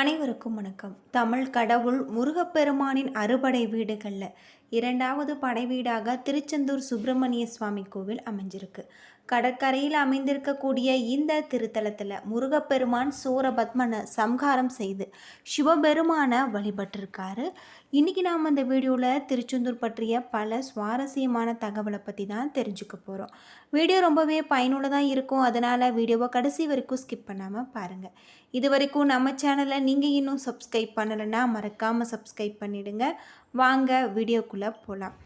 அனைவருக்கும் வணக்கம். தமிழ் கடவுள் முருகப்பெருமானின் அறுபடை வீடுகளில் இரண்டாவது படை வீடாக திருச்செந்தூர் சுப்பிரமணிய சுவாமி கோவில் அமைஞ்சிருக்கு. கடற்கரையில் அமைந்திருக்கக்கூடிய இந்த திருத்தலத்தில் முருகப்பெருமான் சூரபத்மனை சம்ஹாரம் செய்து சிவபெருமானை வழிபட்டிருக்காரு. இன்றைக்கி நாம் இந்த வீடியோவில் திருச்செந்தூர் பற்றிய பல சுவாரஸ்யமான தகவலை பற்றி தான் தெரிஞ்சுக்க போகிறோம் வீடியோ ரொம்பவே பயனுள்ளதாக இருக்கும். அதனால் வீடியோவை கடைசி வரைக்கும் ஸ்கிப் பண்ணாமல் பாருங்கள் இது வரைக்கும் நம்ம சேனலை நீங்கள் இன்னும் சப்ஸ்கிரைப் பண்ணலைன்னா மறக்காமல் சப்ஸ்கிரைப் பண்ணிவிடுங்க வாங்க வீடியோக்குள்ளே போகலாம்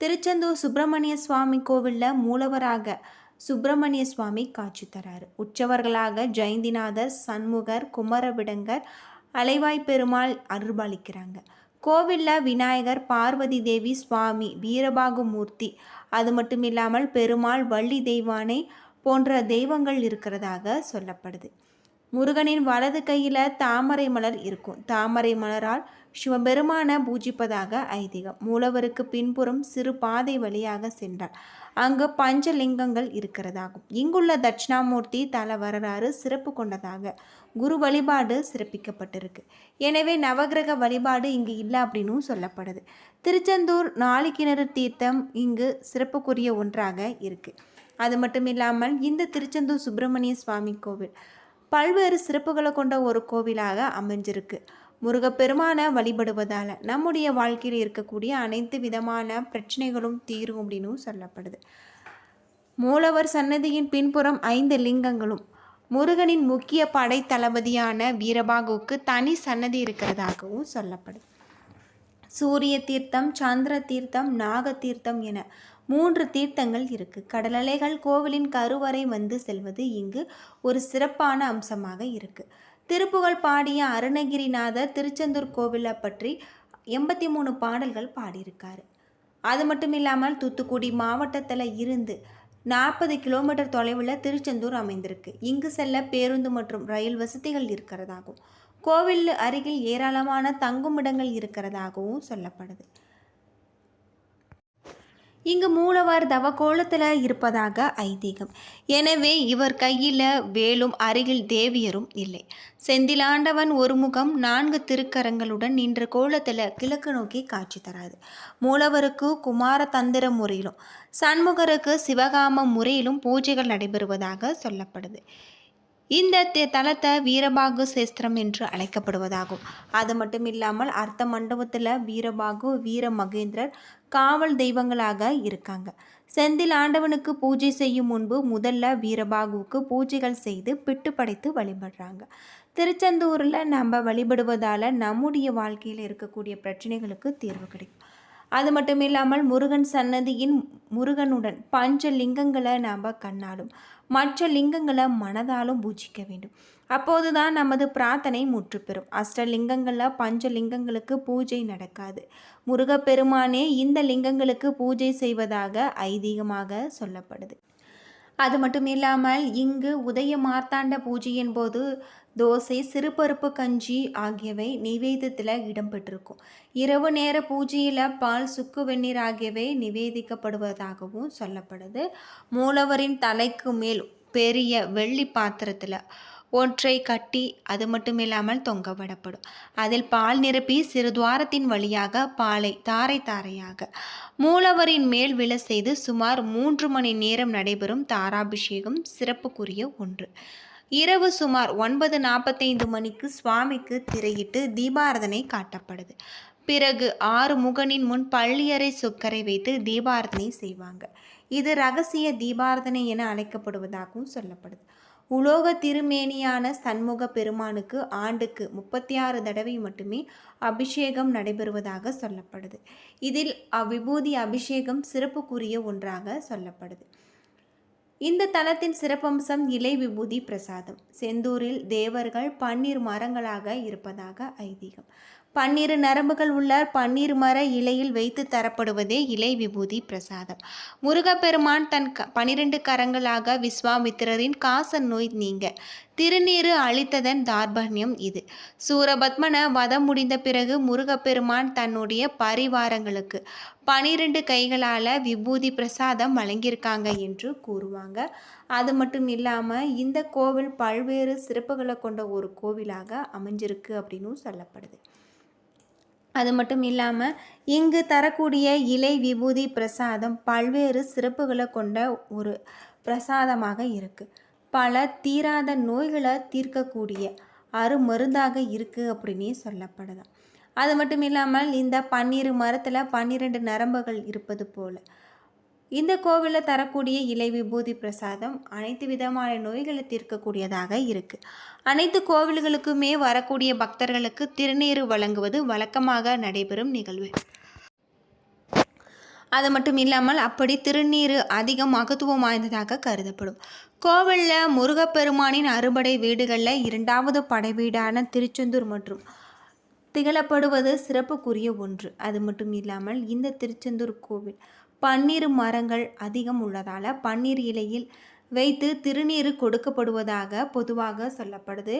திருச்செந்தூர் சுப்பிரமணிய சுவாமி கோவிலில் மூலவராக சுப்பிரமணிய சுவாமி காட்சி தராரு. உற்சவர்களாக ஜெயந்திநாதர் சண்முகர் குமரவிடங்கர் அலைவாய் பெருமாள் அருள்பாலிக்கிறாங்க. கோவிலில் விநாயகர் பார்வதி தேவி சுவாமி வீரபாகுமூர்த்தி அது மட்டும் இல்லாமல் பெருமாள் வள்ளி தெய்வானை போன்ற தெய்வங்கள் இருக்கிறதாக சொல்லப்படுது. முருகனின் வலது கையில் தாமரை மலர் இருக்கும். தாமரை மலரால் சிவபெருமான பூஜிப்பதாக ஐதீகம். மூலவருக்கு பின்புறம் சிறு பாதை வழியாக சென்றார். அங்கு பஞ்சலிங்கங்கள் இருக்கிறதாகும். இங்குள்ள தட்சிணாமூர்த்தி தல வரலாறு சிறப்பு கொண்டதாக குரு வழிபாடு சிறப்பிக்கப்பட்டிருக்கு. எனவே நவகிரக வழிபாடு இங்கு இல்லை அப்படின்னும் சொல்லப்படுது. திருச்செந்தூர் நாளிக்கிணறு தீர்த்தம் இங்கு சிறப்புக்குரிய ஒன்றாக இருக்குது அது மட்டும் இல்லாமல் இந்த திருச்செந்தூர் சுப்பிரமணிய சுவாமி கோவில் பல்வேறு சிறப்புகளை கொண்ட ஒரு கோவிலாக அமைஞ்சிருக்கு. முருகப்பெருமானை வழிபடுவதால் நம்முடைய வாழ்க்கையில் இருக்கக்கூடிய அனைத்து விதமான பிரச்சனைகளும் தீரும் அப்படின்னு சொல்லப்படுது. மூலவர் சன்னதியின் பின்புறம் ஐந்து லிங்கங்களும் முருகனின் முக்கிய படை தளபதியான வீரபாகுவுக்கு தனி சன்னதி இருக்கிறதாகவும் சொல்லப்படுது. சூரிய தீர்த்தம் சந்திர தீர்த்தம் நாக தீர்த்தம் என மூன்று தீர்த்தங்கள் இருக்கு. கடலலைகள் கோவிலின் கருவறை வந்து செல்வது இங்கு ஒரு சிறப்பான அம்சமாக இருக்கு. திருப்புகழ் பாடிய அருணகிரிநாதர் திருச்செந்தூர் கோவிலை பற்றி எண்பத்தி மூணு பாடல்கள் பாடியிருக்காரு. அது மட்டும் இல்லாமல் தூத்துக்குடி மாவட்டத்தில் இருந்து நாற்பது கிலோமீட்டர் தொலைவில் திருச்செந்தூர் அமைந்திருக்கு. இங்கு செல்ல பேருந்து மற்றும் ரயில் வசதிகள் இருக்கிறதாகும் கோவில் அருகில் ஏராளமான தங்குமிடங்கள் இருக்கிறதாகவும் சொல்லப்படுது. இங்கு மூலவர் தவக்கோலத்தில் இருப்பதாக ஐதீகம். எனவே இவர் கையில் வேலும் அருகில் தேவியரும் இல்லை. செந்திலாண்டவன் ஒரு முகம் நான்கு திருக்கரங்களுடன் நின்ற கோலத்தில் கிழக்கு நோக்கி காட்சி தராது. மூலவருக்கு குமார தந்திர முறையிலும் சண்முகருக்கு சிவகாம முறையிலும் பூஜைகள் நடைபெறுவதாக சொல்லப்படுது. இந்த தலத்தை வீரபாகு சேஸ்திரம் என்று அழைக்கப்படுவதாகும். அது மட்டும் இல்லாமல் அர்த்த மண்டபத்தில் வீரபாகு வீர மகேந்திரர் காவல் தெய்வங்களாக இருக்காங்க. செந்தில் ஆண்டவனுக்கு பூஜை செய்யும் முன்பு முதல்ல வீரபாகுவுக்கு பூஜைகள் செய்து பிட்டு படைத்து வழிபடுறாங்க. திருச்செந்தூரில் நம்ம வழிபடுவதால் நம்முடைய வாழ்க்கையில் இருக்கக்கூடிய பிரச்சனைகளுக்கு தீர்வு கிடைக்கும். அது மட்டும் இல்லாமல் முருகன் சன்னதியின் முருகனுடன் பஞ்ச லிங்கங்களை நாம் கண்ணாலும் மற்ற லிங்கங்களை மனதாலும் பூஜிக்க வேண்டும். அப்போதுதான் நமது பிரார்த்தனை முற்றுப்பெறும். அஷ்டலிங்கங்களில் பஞ்ச லிங்கங்களுக்கு பூஜை நடக்காது. முருகப்பெருமானே இந்த லிங்கங்களுக்கு பூஜை செய்வதாக ஐதீகமாக சொல்லப்படுது. அது மட்டும் இல்லாமல் இங்கு உதய மார்த்தாண்ட பூஜையின் போது தோசை சிறுபருப்பு கஞ்சி ஆகியவை நிவேதத்தில் இடம்பெற்றிருக்கும். இரவு நேர பூஜையில் பால் சுக்கு வெந்நீர் ஆகியவை நிவேதிக்கப்படுவதாகவும் சொல்லப்படுது. மூலவரின் தலைக்கு மேல் பெரிய வெள்ளி பாத்திரத்தில் ஒன்றை கட்டி அது மட்டும் இல்லாமல் தொங்க விடப்படும். அதில் பால் நிரப்பி சிறு துவாரத்தின் வழியாக பாலை தாரை தாரையாக மூலவரின் மேல் விழ செய்து சுமார் மூன்று மணி நேரம் நடைபெறும் தாராபிஷேகம் சிறப்புக்குரிய ஒன்று. இரவு சுமார் ஒன்பது நாற்பத்தைந்து மணிக்கு சுவாமிக்கு திரையிட்டு தீபாரதனை காட்டப்படுது. பிறகு ஆறு முகனின் முன் பள்ளியறை சொக்கரை வைத்து தீபாரதனை செய்வாங்க. இது ரகசிய தீபாரதனை என அழைக்கப்படுவதாகவும் சொல்லப்படுது. உலோக திருமேனியான சண்முக பெருமானுக்கு ஆண்டுக்கு முப்பத்தி ஆறு தடவை மட்டுமே அபிஷேகம் நடைபெறுவதாக சொல்லப்படுது. இதில் அவ்விபூதி அபிஷேகம் சிறப்புக்குரிய ஒன்றாக சொல்லப்படுது. இந்த தலத்தின் சிறப்பம்சம் இலை விபூதி பிரசாதம். செந்தூரில் தேவர்கள் பன்னீர் மரங்களாக இருப்பதாக ஐதீகம். பன்னிரு நரம்புகள் உள்ள பன்னீர் மர இலையில் வைத்து தரப்படுவதே இலை விபூதி பிரசாதம். முருகப்பெருமான் தன் க பனிரெண்டு கரங்களாக விஸ்வாமித்திரரின் காச நோய் நீங்க. திருநீறு அளித்ததன் தார்பண்யம் இது. சூரபத்மன வதம் முடிந்த பிறகு முருகப்பெருமான் தன்னுடைய பரிவாரங்களுக்கு பனிரெண்டு கைகளால் விபூதி பிரசாதம் வழங்கியிருக்காங்க என்று கூறுவாங்க. அது மட்டும் இல்லாமல் இந்த கோவில் பல்வேறு சிறப்புகளை கொண்ட ஒரு கோவிலாக அமைஞ்சிருக்கு அப்படின்னும் சொல்லப்படுது. அது மட்டும் இல்லாமல் இங்கு தரக்கூடிய இலை விபூதி பிரசாதம் பல்வேறு சிறப்புகளை கொண்ட ஒரு பிரசாதமாக இருக்குது பல தீராத நோய்களை தீர்க்கக்கூடிய அருமருந்தாக இருக்குது அப்படின்னே சொல்லப்படுதான் அது மட்டும் இல்லாமல் இந்த பன்னீர் மரத்தில் பன்னிரெண்டு நரம்புகள் இருப்பது போல் இந்த கோவிலில் தரக்கூடிய இலை விபூதி பிரசாதம் அனைத்து விதமான நோய்களை தீர்க்கக்கூடியதாக இருக்குது அனைத்து கோவில்களுக்குமே வரக்கூடிய பக்தர்களுக்கு திருநீர் வழங்குவது வழக்கமாக நடைபெறும் நிகழ்வு. அது மட்டும் இல்லாமல் அப்படி திருநீர் அதிக மகத்துவம் வாய்ந்ததாக கருதப்படும். கோவிலில் முருகப்பெருமானின் அறுபடை வீடுகளில் இரண்டாவது படை வீடான திருச்செந்தூர் மற்றும் திகழப்படுவது சிறப்புக்குரிய ஒன்று. அது மட்டும் இல்லாமல் இந்த திருச்செந்தூர் கோவில் பன்னீர் மரங்கள் அதிகம் உள்ளதால் பன்னீர் இலையில் வைத்து திருநீர் கொடுக்கப்படுவதாக பொதுவாக சொல்லப்படுது.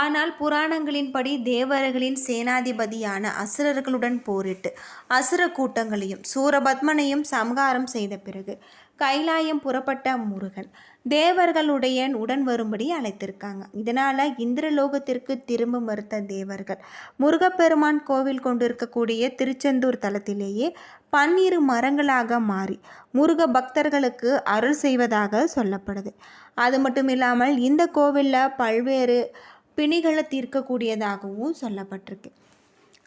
ஆனால் புராணங்களின்படி தேவர்களின் சேனாதிபதியான அசுரர்களுடன் போரிட்டு அசுர கூட்டங்களையும் சூரபத்மனையும் சம்ஹாரம் செய்த பிறகு கைலாயம் புறப்பட்ட முருகன். தேவர்களுடைய உடன் வரும்படி அழைத்திருக்காங்க. இதனால் இந்திரலோகத்திற்கு திரும்ப மறுத்த தேவர்கள். முருகப்பெருமான் கோவில் கொண்டிருக்கக்கூடிய திருச்செந்தூர் தலத்திலேயே பன்னிரு மரங்களாக மாறி முருக பக்தர்களுக்கு அருள் செய்வதாக சொல்லப்படுது. அது மட்டும் இல்லாமல் இந்த கோவிலில் பல்வேறு பிணிகளை தீர்க்கக்கூடியதாகவும் சொல்லப்பட்டிருக்கு.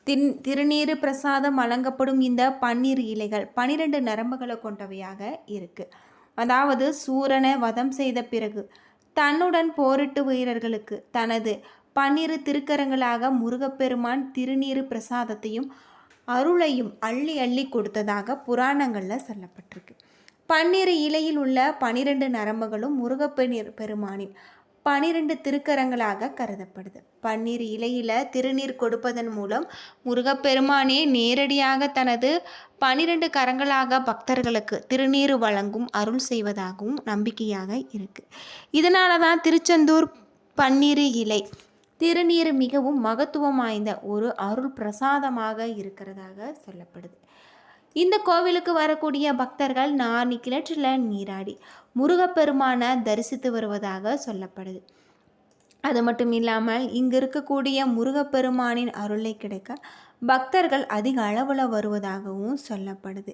தின் திருநீறு பிரசாதம் வழங்கப்படும் இந்த பன்னீர் இலைகள் பன்னிரெண்டு நரம்புகளை கொண்டவையாக இருக்குது அதாவது சூரனை வதம் செய்த பிறகு தன்னுடன் போரிட்டு வீரர்களுக்கு தனது பன்னிரு திருக்கரங்களாக முருகப்பெருமான் திருநீறு பிரசாதத்தையும் அருளையும் அள்ளி அள்ளி கொடுத்ததாக புராணங்களில் சொல்லப்பட்டிருக்கு. பன்னிரு இலையில் உள்ள பனிரெண்டு நரம்புகளும் முருகப்பெண் பெருமானின் பனிரெண்டு திருக்கரங்களாக கருதப்படுது. பன்னீர் இலையில் திருநீர் கொடுப்பதன் மூலம் முருகப்பெருமானே நேரடியாக தனது பனிரெண்டு கரங்களாக பக்தர்களுக்கு திருநீர் வழங்கும் அருள் செய்வதாகவும் நம்பிக்கையாக இருக்குது இதனால தான் திருச்செந்தூர் பன்னீர் இலை திருநீர் மிகவும் மகத்துவம் வாய்ந்த ஒரு அருள் பிரசாதமாக இருக்கிறதாக சொல்லப்படுது. இந்த கோவிலுக்கு வரக்கூடிய பக்தர்கள் நானி கிணற்றில் நீராடி முருகப்பெருமானை தரிசித்து வருவதாக சொல்லப்படுது. அது மட்டும் இல்லாமல் இங்கு இருக்கக்கூடிய முருகப்பெருமானின் அருளை கிடைக்க பக்தர்கள் அதிக அளவில் வருவதாகவும் சொல்லப்படுது.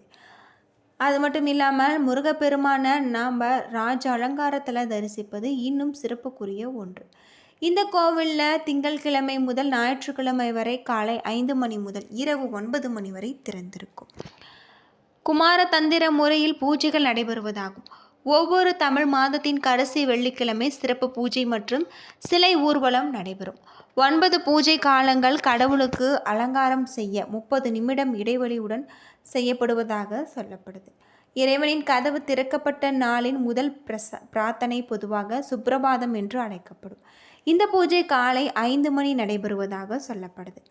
அது மட்டும் இல்லாமல் முருகப்பெருமானை நாம் ராஜ அலங்காரத்தில் தரிசிப்பது இன்னும் சிறப்புக்குரிய ஒன்று. இந்த கோவிலில் திங்கள்கிழமை முதல் ஞாயிற்றுக்கிழமை வரை காலை ஐந்து மணி முதல் இரவு ஒன்பது மணி வரை திறந்திருக்கும். குமார தந்திர முறையில் பூஜைகள் நடைபெறுவதாகும். ஒவ்வொரு தமிழ் மாதத்தின் கடைசி வெள்ளிக்கிழமை சிறப்பு பூஜை மற்றும் சிலை ஊர்வலம் நடைபெறும். ஒன்பது பூஜை காலங்கள் கடவுளுக்கு அலங்காரம் செய்ய முப்பது நிமிடம் இடைவெளியுடன் செய்யப்படுவதாக சொல்லப்படுது. இறைவனின் கதவு திறக்கப்பட்ட நாளின் முதல் பிரச பிரார்த்தனை பொதுவாக சுப்பிரபாதம் என்று அழைக்கப்படும். இந்த பூஜை காலை ஐந்து மணி நடைபெறுவதாக சொல்லப்படுது.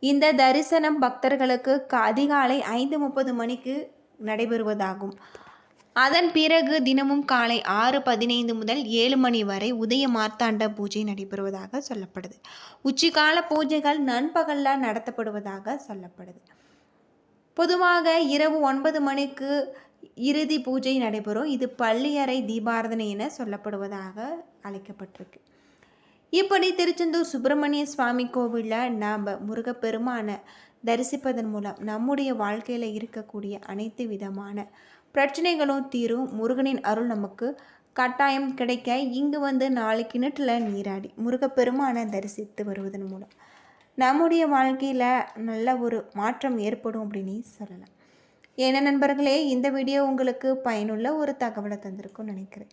இந்த தரிசனம் பக்தர்களுக்கு அதிகாலை ஐந்து முப்பது மணிக்கு நடைபெறுவதாகும். அதன் பிறகு தினமும் காலை ஆறு பதினைந்து முதல் ஏழு மணி வரை உதய மார்த்தாண்ட பூஜை நடைபெறுவதாக சொல்லப்படுது. உச்சிக்கால பூஜைகள் நண்பகலில் நடத்தப்படுவதாக சொல்லப்படுது. பொதுவாக இரவு ஒன்பது மணிக்கு இறுதி பூஜை நடைபெறும். இது பள்ளியறை தீபாரதனை என சொல்லப்படுவதாக அழைக்கப்பட்டிருக்கு. இப்படி திருச்செந்தூர் சுப்பிரமணிய சுவாமி கோவிலில் நாம் முருகப்பெருமானை தரிசிப்பதன் மூலம் நம்முடைய வாழ்க்கையில் இருக்கக்கூடிய அனைத்து விதமான பிரச்சனைகளும் தீரும். முருகனின் அருள் நமக்கு கட்டாயம் கிடைக்க இங்கு வந்து நாலு கிணற்றில் நீராடி முருகப்பெருமானை தரிசித்து வருவதன் மூலம் நம்முடைய வாழ்க்கையில் நல்ல ஒரு மாற்றம் ஏற்படும் அப்படின்னு சொல்லலாம். ஏன்னா நண்பர்களே இந்த வீடியோ உங்களுக்கு பயனுள்ள ஒரு தகவலை தந்திருக்கும்னு நினைக்கிறேன்.